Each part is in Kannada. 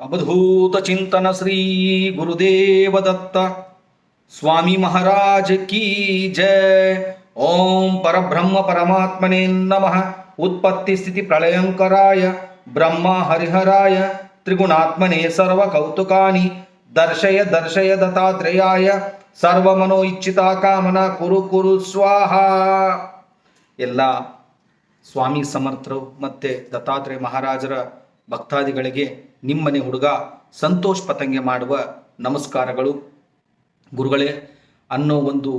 ಅವಧೂತ ಚಿಂತನ ಶ್ರೀ ಗುರುದೇವ ದತ್ತ ಸ್ವಾಮಿ ಮಹಾರಾಜ ಕೀ ಜಯ ಓಂ ಪರಬ್ರಹ್ಮ ಪರಮಾತ್ಮನೇ ನಮಃ. ಉತ್ಪತ್ತಿ ಸ್ಥಿತಿ ಪ್ರಳಯಂಕರಾಯ. ಬ್ರಹ್ಮ ಹರಿಹರಾಯ. ತ್ರಿಗುಣಾತ್ಮನೇ ಸರ್ವ ಕೌತುಕಾನಿ. ದರ್ಶಯ ದರ್ಶಯ ದತ್ತಾತ್ರೇಯಾಯ. ಸರ್ವಮನೋ ಇಚ್ಛಿತ ಕಾಮನ ಕುರು ಕುರು ಸ್ವಾಹ. ಎಲ್ಲ ಸ್ವಾಮಿ ಸಮರ್ಥರು ಮತ್ತೆ ದತ್ತಾತ್ರೇಯ ಮಹಾರಾಜರ ಭಕ್ತಾದಿಗಳಿಗೆ ನಿಮ್ಮನೆ ಹುಡುಗ ಸಂತೋಷ್ ಪತಂಗೆ ಮಾಡುವ ನಮಸ್ಕಾರಗಳು. ಗುರುಗಳೇ, ಅನ್ನೋ ಒಂದು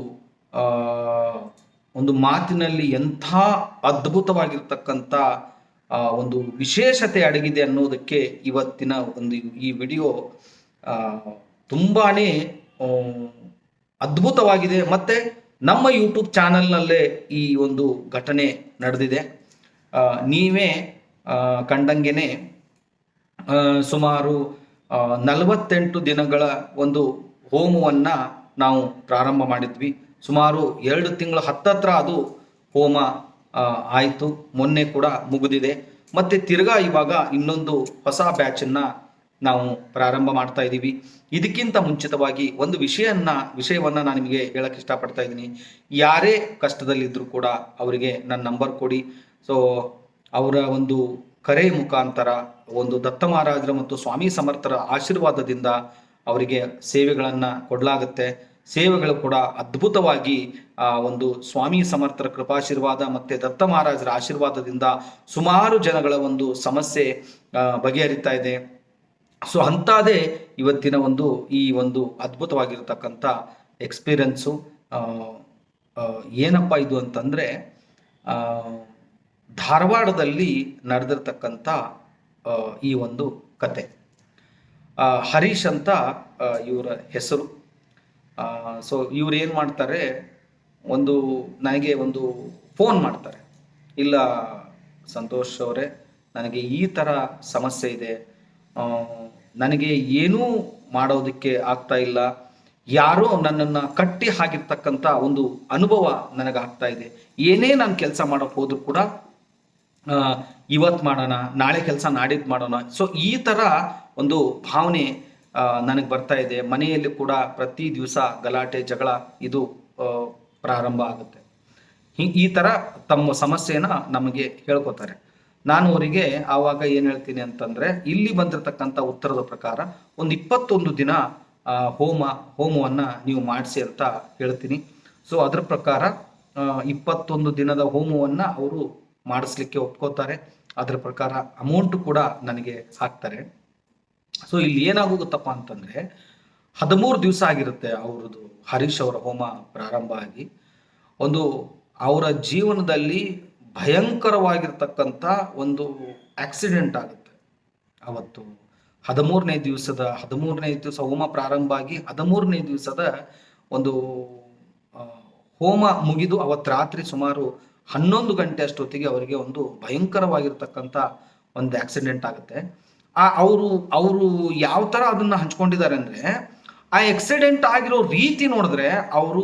ಒಂದು ಮಾತಿನಲ್ಲಿ ಎಂಥ ಅದ್ಭುತವಾಗಿರ್ತಕ್ಕಂಥ ಒಂದು ವಿಶೇಷತೆ ಅಡಗಿದೆ ಅನ್ನೋದಕ್ಕೆ ಇವತ್ತಿನ ಒಂದು ಈ ವಿಡಿಯೋ ತುಂಬಾನೇ ಅದ್ಭುತವಾಗಿದೆ. ಮತ್ತೆ ನಮ್ಮ ಯೂಟ್ಯೂಬ್ ಚಾನಲ್ನಲ್ಲೇ ಈ ಒಂದು ಘಟನೆ ನಡೆದಿದೆ. ನೀವೇ ಕಂಡಂಗೆನೆ ಸುಮಾರು ನಲವತ್ತೆಂಟು ದಿನಗಳ ಒಂದು ಹೋಮವನ್ನು ನಾವು ಪ್ರಾರಂಭ ಮಾಡಿದ್ವಿ. ಸುಮಾರು ಎರಡು ತಿಂಗಳ ಹತ್ತತ್ರ ಅದು ಹೋಮ ಆಯಿತು. ಮೊನ್ನೆ ಕೂಡ ಮುಗಿದಿದೆ. ಮತ್ತೆ ತಿರ್ಗಾ ಇವಾಗ ಇನ್ನೊಂದು ಹೊಸ ಬ್ಯಾಚನ್ನು ನಾವು ಪ್ರಾರಂಭ ಮಾಡ್ತಾ ಇದ್ದೀವಿ ಇದಕ್ಕಿಂತ ಮುಂಚಿತವಾಗಿ ಒಂದು ವಿಷಯನ್ನ, ವಿಷಯವನ್ನ ನಾನು ನಿಮಗೆ ಹೇಳಕ್ ಇಷ್ಟಪಡ್ತಾ ಇದ್ದೀನಿ. ಯಾರೇ ಕಷ್ಟದಲ್ಲಿದ್ದರೂ ಕೂಡ ಅವರಿಗೆ ನನ್ನ ನಂಬರ್ ಕೊಡಿ. ಸೊ ಅವರ ಒಂದು ಕರೆ ಮುಖಾಂತರ ಒಂದು ದತ್ತ ಮಹಾರಾಜರ ಮತ್ತು ಸ್ವಾಮಿ ಸಮರ್ಥರ ಆಶೀರ್ವಾದದಿಂದ ಅವರಿಗೆ ಸೇವೆಗಳನ್ನು ಕೊಡಲಾಗುತ್ತೆ. ಸೇವೆಗಳು ಕೂಡ ಅದ್ಭುತವಾಗಿ, ಆ, ಒಂದು ಸ್ವಾಮಿ ಸಮರ್ಥರ ಕೃಪಾಶೀರ್ವಾದ ಮತ್ತೆ ದತ್ತ ಮಹಾರಾಜರ ಆಶೀರ್ವಾದದಿಂದ ಸುಮಾರು ಜನಗಳ ಒಂದು ಸಮಸ್ಯೆ ಬಗೆಹರಿತಾ ಇದೆ. ಸೊ, ಅಂಥದ್ದೇ ಇವತ್ತಿನ ಒಂದು ಈ ಒಂದು ಅದ್ಭುತವಾಗಿರತಕ್ಕಂಥ ಎಕ್ಸ್ಪೀರಿಯನ್ಸು ಏನಪ್ಪ ಇದು ಅಂತಂದರೆ ಧಾರವಾಡದಲ್ಲಿ ನಡೆದಿರ್ತಕ್ಕಂಥ ಈ ಒಂದು ಕತೆ. ಹರೀಶ್ ಅಂತ ಇವರ ಹೆಸರು. ಸೊ ಇವ್ರು ಏನು ಮಾಡ್ತಾರೆ, ಒಂದು, ನನಗೆ ಒಂದು ಫೋನ್ ಮಾಡ್ತಾರೆ. ಇಲ್ಲ, ಸಂತೋಷ್ ಅವರೇ, ನನಗೆ ಈ ಥರ ಸಮಸ್ಯೆ ಇದೆ. ನನಗೆ ಏನೂ ಮಾಡೋದಕ್ಕೆ ಆಗ್ತಾ ಇಲ್ಲ. ಯಾರೋ ನನ್ನನ್ನು ಕಟ್ಟಿ ಹಾಕಿರ್ತಕ್ಕಂಥ ಒಂದು ಅನುಭವ ನನಗಾಗ್ತಾ ಇದೆ. ಏನೇ ನಾನು ಕೆಲಸ ಮಾಡೋಕೆ ಹೋದರೂ ಕೂಡ ಇವತ್ತು ಮಾಡೋಣ, ನಾಳೆ ಕೆಲಸ ನಾಡಿದ್ದು ಮಾಡೋಣ. ಸೊ ಈ ಥರ ಒಂದು ಭಾವನೆ ನನಗೆ ಬರ್ತಾ ಇದೆ. ಮನೆಯಲ್ಲಿ ಕೂಡ ಪ್ರತಿ ದಿವಸ ಗಲಾಟೆ, ಜಗಳ ಇದು ಪ್ರಾರಂಭ ಆಗುತ್ತೆ. ಈ ಥರ ತಮ್ಮ ಸಮಸ್ಯೆನ ನಮಗೆ ಹೇಳ್ಕೊತಾರೆ. ನಾನು ಅವರಿಗೆ ಆವಾಗ ಏನು ಹೇಳ್ತೀನಿ ಅಂತಂದ್ರೆ, ಇಲ್ಲಿ ಬಂದಿರತಕ್ಕಂಥ ಉತ್ತರದ ಪ್ರಕಾರ ಒಂದು ಇಪ್ಪತ್ತೊಂದು ದಿನ ಹೋಮ, ಹೋಮವನ್ನ ನೀವು ಮಾಡಿಸಿ ಅಂತ ಹೇಳ್ತೀನಿ. ಸೊ ಅದ್ರ ಪ್ರಕಾರ ಇಪ್ಪತ್ತೊಂದು ದಿನದ ಹೋಮವನ್ನ ಅವರು ಮಾಡಿಸ್ಲಿಕ್ಕೆ ಒಪ್ಕೋತಾರೆ. ಅದ್ರ ಪ್ರಕಾರ ಅಮೌಂಟ್ ಕೂಡ ನನಗೆ ಹಾಕ್ತಾರೆ. ಸೊ ಇಲ್ಲಿ ಏನಾಗುತ್ತಪ್ಪ ಅಂತಂದ್ರೆ, ಹದಿಮೂರು ದಿವಸ ಆಗಿರುತ್ತೆ ಅವ್ರದ್ದು ಹರೀಶ್ ಅವರ ಹೋಮ ಪ್ರಾರಂಭ ಆಗಿ. ಒಂದು ಅವರ ಜೀವನದಲ್ಲಿ ಭಯಂಕರವಾಗಿರ್ತಕ್ಕಂಥ ಒಂದು ಆಕ್ಸಿಡೆಂಟ್ ಆಗುತ್ತೆ. ಅವತ್ತು ಹದಿಮೂರನೇ ದಿವಸದ, ಹದಿಮೂರನೇ ದಿವಸ ಹೋಮ ಪ್ರಾರಂಭ ಆಗಿ ಹದಿಮೂರನೇ ದಿವಸದ ಒಂದು ಹೋಮ ಮುಗಿದು ಅವತ್ತು ರಾತ್ರಿ ಸುಮಾರು ಹನ್ನೊಂದು ಗಂಟೆ ಅಷ್ಟೊತ್ತಿಗೆ ಅವರಿಗೆ ಒಂದು ಭಯಂಕರವಾಗಿರ್ತಕ್ಕಂಥ ಒಂದು ಆಕ್ಸಿಡೆಂಟ್ ಆಗುತ್ತೆ. ಆ ಅವರು ಅವರು ಯಾವ ಥರ ಅದನ್ನು ಹಂಚ್ಕೊಂಡಿದ್ದಾರೆ ಅಂದರೆ, ಆ ಆಕ್ಸಿಡೆಂಟ್ ಆಗಿರೋ ರೀತಿ ನೋಡಿದ್ರೆ ಅವರು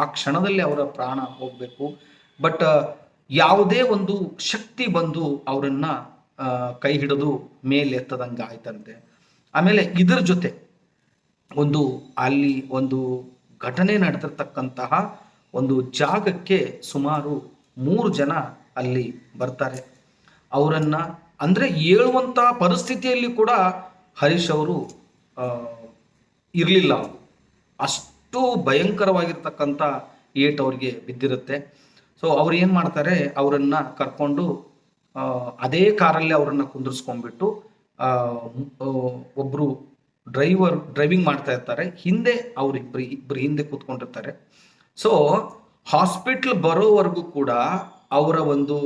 ಆ ಕ್ಷಣದಲ್ಲಿ ಅವರ ಪ್ರಾಣ ಹೋಗಬೇಕು. ಬಟ್ ಯಾವುದೇ ಒಂದು ಶಕ್ತಿ ಬಂದು ಅವರನ್ನು ಕೈ ಹಿಡಿದು ಮೇಲೆ ಎತ್ತದಂಗೆ ಆಯ್ತಂತೆ. ಆಮೇಲೆ ಇದರ ಜೊತೆ ಒಂದು ಅಲ್ಲಿ ಒಂದು ಘಟನೆ ನಡೆದಿರ್ತಕ್ಕಂತಹ ಒಂದು ಜಾಗಕ್ಕೆ ಸುಮಾರು ಮೂರು ಜನ ಅಲ್ಲಿ ಬರ್ತಾರೆ. ಅವರನ್ನು ಅಂದರೆ ಹೇಳುವಂಥ ಪರಿಸ್ಥಿತಿಯಲ್ಲಿ ಕೂಡ ಹರೀಶ್ ಅವರು ಇರಲಿಲ್ಲ. ಅಷ್ಟು ಭಯಂಕರವಾಗಿರ್ತಕ್ಕಂಥ ಏಟ್ ಅವ್ರಿಗೆ ಬಿದ್ದಿರುತ್ತೆ. ಸೊ ಅವ್ರು ಏನು ಮಾಡ್ತಾರೆ, ಅವರನ್ನು ಕರ್ಕೊಂಡು ಅದೇ ಕಾರಲ್ಲಿ ಅವರನ್ನು ಕುಂದಿರ್ಸ್ಕೊಂಡ್ಬಿಟ್ಟು ಒಬ್ರು ಡ್ರೈವರ್ ಡ್ರೈವಿಂಗ್ ಮಾಡ್ತಾ ಇರ್ತಾರೆ. ಹಿಂದೆ ಅವ್ರಿಬ್ರು ಇಬ್ಬರು ಹಿಂದೆ ಕೂತ್ಕೊಂಡಿರ್ತಾರೆ. ಸೊ ಹಾಸ್ಪಿಟ್ಲ್ ಬರೋವರೆಗೂ ಕೂಡ ಅವರ ಒಂದು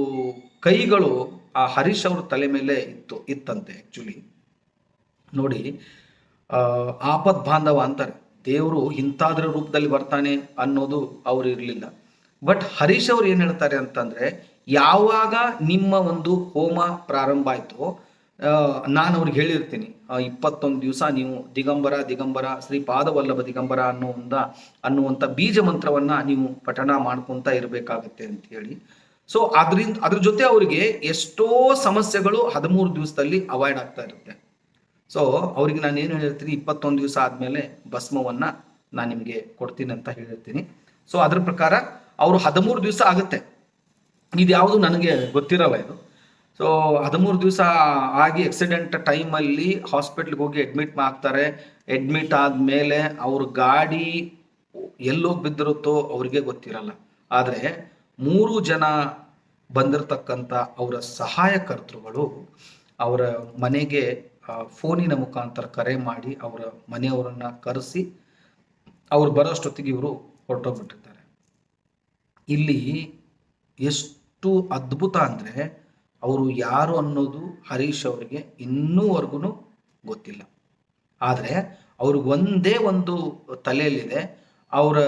ಕೈಗಳು ಆ ಹರೀಶ್ ಅವ್ರ ತಲೆ ಮೇಲೆ ಇತ್ತು, ಇತ್ತಂತೆ ಆ್ಯಕ್ಚುಲಿ ನೋಡಿ ಆಪತ್ ಬಾಂಧವ ಅಂತಾರೆ. ದೇವರು ಇಂಥದ್ರ ರೂಪದಲ್ಲಿ ಬರ್ತಾನೆ ಅನ್ನೋದು ಅವ್ರು ಇರಲಿಲ್ಲ. ಬಟ್ ಹರೀಶ್ ಅವ್ರು ಏನು ಹೇಳ್ತಾರೆ ಅಂತಂದ್ರೆ, ಯಾವಾಗ ನಿಮ್ಮ ಒಂದು ಹೋಮ ಪ್ರಾರಂಭ ಆಯ್ತು ನಾನು ಅವ್ರಿಗೆ ಹೇಳಿರ್ತೀನಿ ಇಪ್ಪತ್ತೊಂದು ದಿವಸ ನೀವು ದಿಗಂಬರ ದಿಗಂಬರ, ಶ್ರೀ ಪಾದವಲ್ಲಭ ದಿಗಂಬರ ಅನ್ನೋ ಒಂದ ಅನ್ನುವಂಥ ಬೀಜ ಮಂತ್ರವನ್ನ ನೀವು ಪಠಣ ಮಾಡ್ಕೊಂತ ಇರಬೇಕಾಗತ್ತೆ ಅಂತ ಹೇಳಿ. ಸೊ ಅದರಿಂದ, ಅದ್ರ ಜೊತೆ ಅವರಿಗೆ ಎಷ್ಟೋ ಸಮಸ್ಯೆಗಳು ಹದಿಮೂರು ದಿವಸದಲ್ಲಿ ಅವಾಯ್ಡ್ ಆಗ್ತಾ ಇರುತ್ತೆ. ಸೊ ಅವ್ರಿಗೆ ನಾನು ಏನು ಹೇಳಿರ್ತೀನಿ, ಇಪ್ಪತ್ತೊಂದು ದಿವಸ ಆದಮೇಲೆ ಭಸ್ಮವನ್ನು ನಾನು ನಿಮಗೆ ಕೊಡ್ತೀನಿ ಅಂತ ಹೇಳಿರ್ತೀನಿ. ಸೊ ಅದ್ರ ಪ್ರಕಾರ ಅವರು ಹದಿಮೂರು ದಿವಸ ಆಗುತ್ತೆ. ಇದು ಯಾವುದು ನನಗೆ ಗೊತ್ತಿರಲ್ಲ ಇದು. ಸೊ ಹದಿಮೂರು ದಿವಸ ಆಗಿ ಆಕ್ಸಿಡೆಂಟ್ ಟೈಮಲ್ಲಿ ಹಾಸ್ಪಿಟ್ಲ್ಗೆ ಹೋಗಿ ಅಡ್ಮಿಟ್ ಮಾಡ್ತಾರೆ. ಅಡ್ಮಿಟ್ ಆದಮೇಲೆ ಅವ್ರ ಗಾಡಿ ಎಲ್ಲೋಗಿ ಬಿದ್ದಿರುತ್ತೋ ಅವ್ರಿಗೆ ಗೊತ್ತಿರಲ್ಲ. ಆದರೆ ಮೂರು ಜನ ಬಂದಿರತಕ್ಕಂಥ ಅವರ ಸಹಾಯಕರ್ತೃಗಳು ಅವರ ಮನೆಗೆ ಫೋನಿನ ಮುಖಾಂತರ ಕರೆ ಮಾಡಿ ಅವರ ಮನೆಯವರನ್ನ ಕರೆಸಿ ಅವ್ರು ಬರೋಷ್ಟೊತ್ತಿಗೆ ಇವರು ಹೊರಟೋಗ್ಬಿಟ್ಟಿರ್ತಾರೆ. ಇಲ್ಲಿ ಎಷ್ಟು ಅದ್ಭುತ ಅಂದರೆ ಅವರು ಯಾರು ಅನ್ನೋದು ಹರೀಶ್ ಅವರಿಗೆ ಇನ್ನೂವರೆಗೂ ಗೊತ್ತಿಲ್ಲ. ಆದರೆ ಅವ್ರಿಗೆ ಒಂದೇ ಒಂದು ತಲೆಯಲ್ಲಿದೆ. ಅವರ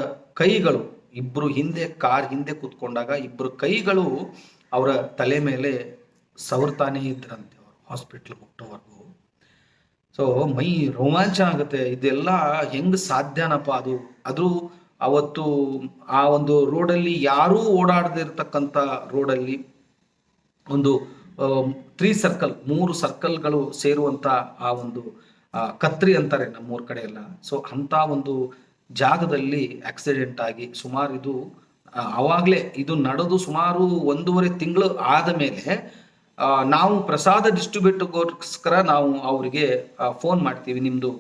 ಕೈಗಳು ಇಬ್ಬರು ಹಿಂದೆ ಕಾರ್ ಹಿಂದೆ ಕೂತ್ಕೊಂಡಾಗ ಇಬ್ಬರು ಕೈಗಳು ಅವರ ತಲೆ ಮೇಲೆ ಸವರ್ತಾನೇ ಇದ್ರಂತೆ ಅವರು ಹಾಸ್ಪಿಟ್ಲ್ ಮುಟ್ಟೋವರೆಗೂ ಸೊ ಮೈ ರೋಮಾಂಚ ಆಗುತ್ತೆ. ಇದೆಲ್ಲ ಹೆಂಗ್ ಸಾಧ್ಯನಪ್ಪ ಅದು? ಅದು ಅವತ್ತು ಆ ಒಂದು ರೋಡಲ್ಲಿ ಯಾರೂ ಓಡಾಡದಿರ್ತಕ್ಕಂಥ ರೋಡಲ್ಲಿ ಒಂದು ತ್ರೀ ಸರ್ಕಲ್ ಮೂರು ಸರ್ಕಲ್ಗಳು ಸೇರುವಂತ ಆ ಒಂದು ಕತ್ರಿ ಅಂತಾರೆ ನಮ್ಮೂರ ಕಡೆ ಎಲ್ಲ ಸೊ ಅಂಥ ಒಂದು ಜಾಗದಲ್ಲಿ ಆಕ್ಸಿಡೆಂಟ್ ಆಗಿ ಸುಮಾರು ಇದು ಆವಾಗಲೇ ಇದು ನಡೆದು ಸುಮಾರು ಒಂದೂವರೆ ತಿಂಗಳು ಆದ ಮೇಲೆ ನಾವು ಪ್ರಸಾದ ಡಿಸ್ಟ್ರಿಬ್ಯೂಟ್ಗೋಸ್ಕರ ನಾವು ಅವರಿಗೆ ಫೋನ್ ಮಾಡ್ತೀವಿ. ನಿಮ್ಮದು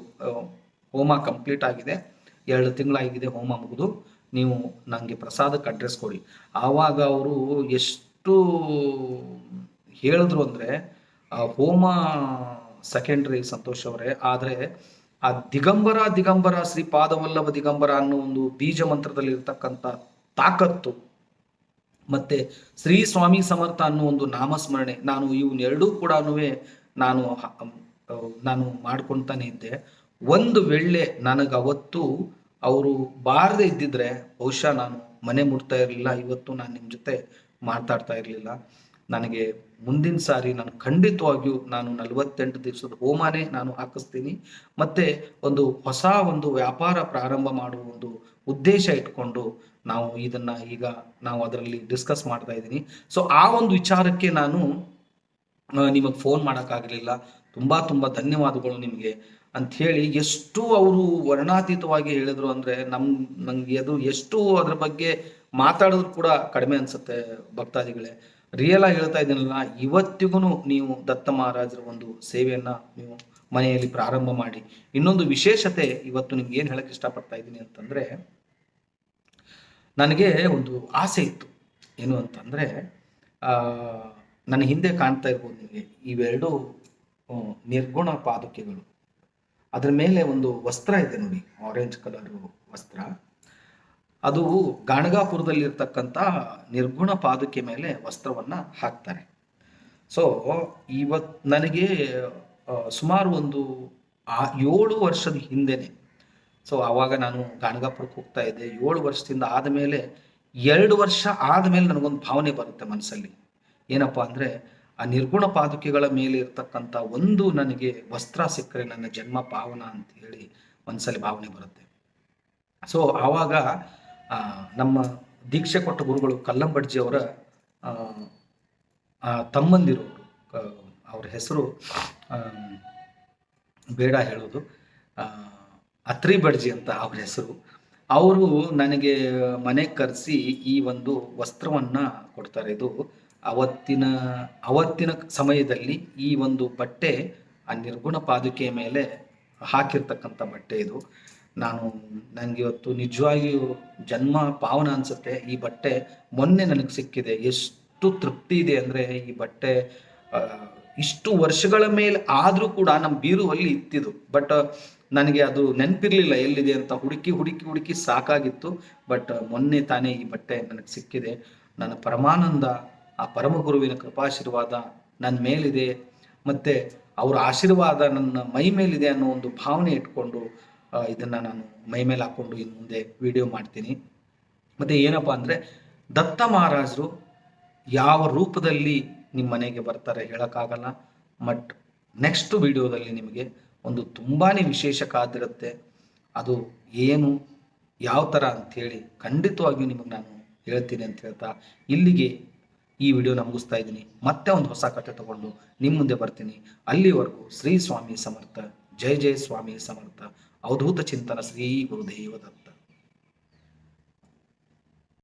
ಹೋಮ ಕಂಪ್ಲೀಟ್ ಆಗಿದೆ. ಎರಡು ತಿಂಗಳಾಗಿದೆ ಹೋಮ ಮುಗಿದು. ನೀವು ನನಗೆ ಪ್ರಸಾದಕ್ಕೆ ಅಡ್ರೆಸ್ ಕೊಡಿ. ಆವಾಗ ಅವರು ಎಷ್ಟು ಹೇಳಿದ್ರು ಅಂದರೆ ಹೋಮ ಸೆಕೆಂಡ್ರಿ ಸಂತೋಷ್ ಅವರೇ, ಆದರೆ ಆ ದಿಗಂಬರ ದಿಗಂಬರ ಶ್ರೀ ಪಾದವಲ್ಲಭ ದಿಗಂಬರ ಅನ್ನೋ ಒಂದು ಬೀಜ ಮಂತ್ರದಲ್ಲಿ ಇರ್ತಕ್ಕಂಥ ತಾಕತ್ತು, ಮತ್ತೆ ಶ್ರೀ ಸ್ವಾಮಿ ಸಮರ್ಥ ಅನ್ನೋ ಒಂದು ನಾಮಸ್ಮರಣೆ, ನಾನು ಇವನ್ನೆರಡೂ ಕೂಡ ನಾನು ನಾನು ಮಾಡ್ಕೊಳ್ತಾನೆ ಇದ್ದೆ. ಒಂದು ವೇಳೆ ನನಗೆ ಅವತ್ತು ಅವರು ಬಾರದೆ ಇದ್ದಿದ್ರೆ, ಬಹುಶಃ ನಾನು ಮನೆ ಮುಟ್ತಾ ಇರಲಿಲ್ಲ, ಇವತ್ತು ನಾನು ನಿಮ್ಮ ಜೊತೆ ಮಾತಾಡ್ತಾ ಇರಲಿಲ್ಲ. ನನಗೆ ಮುಂದಿನ ಸಾರಿ ನಾನು ಖಂಡಿತವಾಗಿಯೂ ನಾನು ನಲವತ್ತೆಂಟು ದಿವಸದ ಹೋಮಾನೇ ನಾನು ಹಾಕಿಸ್ತೀನಿ. ಮತ್ತೆ ಒಂದು ಹೊಸ ಒಂದು ವ್ಯಾಪಾರ ಪ್ರಾರಂಭ ಮಾಡುವ ಒಂದು ಉದ್ದೇಶ ಇಟ್ಕೊಂಡು ನಾವು ಇದನ್ನ ಈಗ ನಾವು ಅದರಲ್ಲಿ ಡಿಸ್ಕಸ್ ಮಾಡ್ತಾ ಇದ್ದೀನಿ. ಸೊ ಆ ಒಂದು ವಿಚಾರಕ್ಕೆ ನಾನು ನಿಮಗೆ ಫೋನ್ ಮಾಡೋಕ್ಕಾಗಲಿಲ್ಲ. ತುಂಬಾ ತುಂಬಾ ಧನ್ಯವಾದಗಳು ನಿಮಗೆ. ಅಂತ ಹೇಳಿ ಎಷ್ಟು ಅವರು ವರ್ಣಾತೀತವಾಗಿ ಹೇಳಿದ್ರು ಅಂದ್ರೆ ನಮ್, ನಂಗೆ ಅದು ಎಷ್ಟು ಅದ್ರ ಬಗ್ಗೆ ಮಾತಾಡಿದ್ರು ಕೂಡ ಕಡಿಮೆ ಅನ್ಸುತ್ತೆ ಭಕ್ತಾದಿಗಳೇ. ರಿಯಲ್ ಆಗಿ ಹೇಳ್ತಾ ಇದ್ದೀನಲ್ಲ ಇವತ್ತಿಗೂ ನೀವು ದತ್ತ ಮಹಾರಾಜರ ಒಂದು ಸೇವೆಯನ್ನು ನೀವು ಮನೆಯಲ್ಲಿ ಪ್ರಾರಂಭ ಮಾಡಿ. ಇನ್ನೊಂದು ವಿಶೇಷತೆ ಇವತ್ತು ನಿಮ್ಗೆ ಏನು ಹೇಳಕ್ಕೆ ಇಷ್ಟಪಡ್ತಾ ಇದ್ದೀನಿ ಅಂತಂದ್ರೆ, ನನಗೆ ಒಂದು ಆಸೆ ಇತ್ತು. ಏನು ಅಂತಂದ್ರೆ, ಆ, ನನ್ನ ಹಿಂದೆ ಕಾಣ್ತಾ ಇರ್ಬೋದು ನಿಮಗೆ ಇವೆರಡು ನಿರ್ಗುಣ ಪಾದುಕೆಗಳು. ಅದ್ರ ಮೇಲೆ ಒಂದು ವಸ್ತ್ರ ಇದೆ ನೋಡಿ ಆರೆಂಜ್ ಕಲರ್ ವಸ್ತ್ರ. ಅದು ಗಾಣಗಾಪುರದಲ್ಲಿ ಇರ್ತಕ್ಕಂಥ ನಿರ್ಗುಣ ಪಾದುಕೆ ಮೇಲೆ ವಸ್ತ್ರವನ್ನ ಹಾಕ್ತಾರೆ. ಸೊ ಇವತ್ ನನಗೆ ಸುಮಾರು ಒಂದು, ಆ, ಏಳು ವರ್ಷದ ಹಿಂದೆನೆ ಸೊ ಆವಾಗ ನಾನು ಗಾಣಗಾಪುರಕ್ಕೆ ಹೋಗ್ತಾ ಇದ್ದೆ. ಏಳು ವರ್ಷದಿಂದ ಆದಮೇಲೆ ಎರಡು ವರ್ಷ ಆದಮೇಲೆ ನನಗೊಂದು ಭಾವನೆ ಬರುತ್ತೆ ಮನಸ್ಸಲ್ಲಿ. ಏನಪ್ಪ ಅಂದ್ರೆ ಆ ನಿರ್ಗುಣ ಪಾದುಕೆಗಳ ಮೇಲೆ ಇರ್ತಕ್ಕಂಥ ಒಂದು ನನಗೆ ವಸ್ತ್ರ ಸಿಕ್ಕರೆ ನನ್ನ ಜನ್ಮ ಪಾವನ ಅಂತ ಹೇಳಿ ಒಂದ್ಸಲ ಭಾವನೆ ಬರುತ್ತೆ. ಸೊ ಆವಾಗ ನಮ್ಮ ದೀಕ್ಷೆ ಕೊಟ್ಟ ಗುರುಗಳು ಕಲ್ಲಂಬಡ್ಜಿ ಅವರ ತಮ್ಮಂದಿರೋರು ಅವ್ರ ಹೆಸರು ಬೇಡ ಹೇಳೋದು ಅತ್ರಿ ಬಡ್ಜಿ ಅಂತ ಅವ್ರ ಹೆಸರು. ಅವರು ನನಗೆ ಮನೆಗೆ ಕರೆಸಿ ಈ ಒಂದು ವಸ್ತ್ರವನ್ನ ಕೊಡ್ತಾರೆ. ಇದು ಅವತ್ತಿನ ಅವತ್ತಿನ ಸಮಯದಲ್ಲಿ ಈ ಒಂದು ಬಟ್ಟೆ ಆ ನಿರ್ಗುಣ ಪಾದುಕೆಯ ಮೇಲೆ ಹಾಕಿರ್ತಕ್ಕಂಥ ಬಟ್ಟೆ ಇದು. ನಾನು ನನಗೆ ಇವತ್ತು ನಿಜವಾಗಿಯೂ ಜನ್ಮ ಪಾವನ ಅನ್ಸುತ್ತೆ. ಈ ಬಟ್ಟೆ ಮೊನ್ನೆ ನನಗೆ ಸಿಕ್ಕಿದೆ. ಎಷ್ಟು ತೃಪ್ತಿ ಇದೆ ಅಂದ್ರೆ ಈ ಬಟ್ಟೆ ಇಷ್ಟು ವರ್ಷಗಳ ಮೇಲೆ ಆದರೂ ಕೂಡ ನಮ್ಮ ಬೀರು ಅಲ್ಲಿ ಇತ್ತಿದು. ಬಟ್, ನನಗೆ ಅದು ನೆನಪಿರ್ಲಿಲ್ಲ ಎಲ್ಲಿದೆ ಅಂತ. ಹುಡುಕಿ ಹುಡುಕಿ ಹುಡುಕಿ ಸಾಕಾಗಿತ್ತು. ಬಟ್, ಮೊನ್ನೆ ತಾನೇ ಈ ಬಟ್ಟೆ ನನಗೆ ಸಿಕ್ಕಿದೆ. ನನ್ನ ಪರಮಾನಂದ ಆ ಪರಮಗುರುವಿನ ಕೃಪಾಶೀರ್ವಾದ ನನ್ನ ಮೇಲಿದೆ, ಮತ್ತೆ ಅವರ ಆಶೀರ್ವಾದ ನನ್ನ ಮೈ ಮೇಲಿದೆ ಅನ್ನೋ ಒಂದು ಭಾವನೆ ಇಟ್ಕೊಂಡು ಇದನ್ನು ನಾನು ಮೈ ಮೇಲೆ ಹಾಕೊಂಡು ಇನ್ನು ಮುಂದೆ ವಿಡಿಯೋ ಮಾಡ್ತೀನಿ. ಮತ್ತೆ ಏನಪ್ಪಾ ಅಂದ್ರೆ, ದತ್ತ ಮಹಾರಾಜರು ಯಾವ ರೂಪದಲ್ಲಿ ನಿಮ್ಮ ಮನೆಗೆ ಬರ್ತಾರೆ ಹೇಳೋಕ್ಕಾಗಲ್ಲ ಬಟ್ ನೆಕ್ಸ್ಟ್ ವಿಡಿಯೋದಲ್ಲಿ ನಿಮಗೆ ಒಂದು ತುಂಬಾನೇ ವಿಶೇಷ ಕಾದಿರುತ್ತೆ ಅದು ಏನು, ಯಾವ ಥರ ಅಂಥೇಳಿ ಖಂಡಿತವಾಗಿಯೂ ನಿಮಗೆ ನಾನು ಹೇಳ್ತೀನಿ ಅಂತ ಹೇಳ್ತಾ ಇಲ್ಲಿಗೆ ಈ ವಿಡಿಯೋನ ಮುಗಿಸ್ತಾ ಇದ್ದೀನಿ. ಮತ್ತೆ ಒಂದು ಹೊಸ ಕಥೆ ತಗೊಂಡು ನಿಮ್ಮ ಮುಂದೆ ಬರ್ತೀನಿ. ಅಲ್ಲಿವರೆಗೂ ಶ್ರೀ ಸ್ವಾಮಿ ಸಮರ್ಥ ಜಯ ಜಯ ಸ್ವಾಮಿ ಸಮರ್ಥ. ಅವಧೂತ ಚಿಂತನ ಶ್ರೀ ಗುರುದೇವ ದತ್ತ